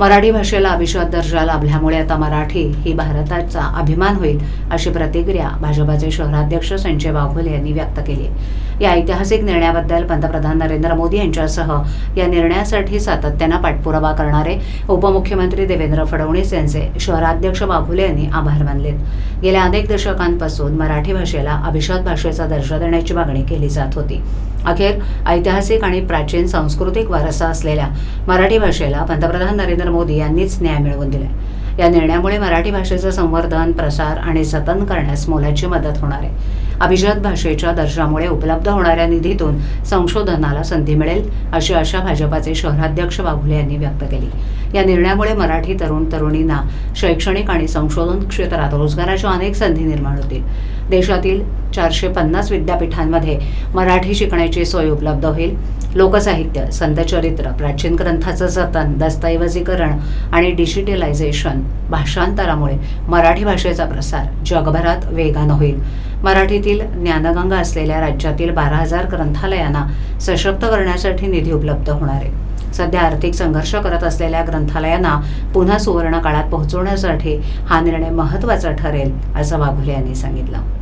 मराठी भाषेला अभिजात दर्जा लाभल्यामुळे आता मराठी ही भारताचा अभिमान होईल अशी प्रतिक्रिया भाजपाचे शहराध्यक्ष संजय बागोले यांनी व्यक्त केली. या ऐतिहासिक निर्णयाबद्दल पंतप्रधान नरेंद्र मोदी यांच्यासह या निर्णयासाठी सातत्यानं पाठपुरावा करणारे उपमुख्यमंत्री देवेंद्र फडणवीस यांचे शहराध्यक्ष बागुले यांनी आभार मानलेत. गेल्या अनेक दशकांपासून मराठी भाषेला अभिजात भाषेचा दर्जा देण्याची मागणी केली जात होती. अखेर ऐतिहासिक आणि प्राचीन सांस्कृतिक वारसा असलेल्या मराठी भाषेला पंतप्रधान नरेंद्र मोदी यांनीच न्याय मिळवून दिला या निर्णयामुळे मराठी भाषेचं संवर्धन प्रसार आणि जतन करण्यास मोलाची मदत होणार आहे. अभिजात भाषेच्या दर्जामुळे उपलब्ध होणाऱ्या निधीतून संशोधनाला संधी मिळेल अशी आशा भाजपाचे शहराध्यक्ष बागुले यांनी व्यक्त केली. या निर्णयामुळे मराठी तरुण तरुणींना शैक्षणिक आणि संशोधन क्षेत्रात रोजगाराच्या अनेक संधी निर्माण होतील. देशातील चारशे पन्नास विद्यापीठांमध्ये मराठी शिकण्याची सोय उपलब्ध होईल. लोकसाहित्य संतचरित्र प्राचीन ग्रंथाचं जतन दस्तऐवजीकरण आणि डिजिटलायझेशन भाषांतरामुळे मराठी भाषेचा प्रसार जगभरात वेगानं होईल. मराठीतील ज्ञानगंगा असलेल्या राज्यातील बारा हजार ग्रंथालयांना सशक्त करण्यासाठी निधी उपलब्ध होणार आहे. सध्या आर्थिक संघर्ष करत असलेल्या ग्रंथालयांना पुन्हा सुवर्ण काळात पोहोचवण्यासाठी हा निर्णय महत्त्वाचा ठरेल असं वाघुले यांनी सांगितलं.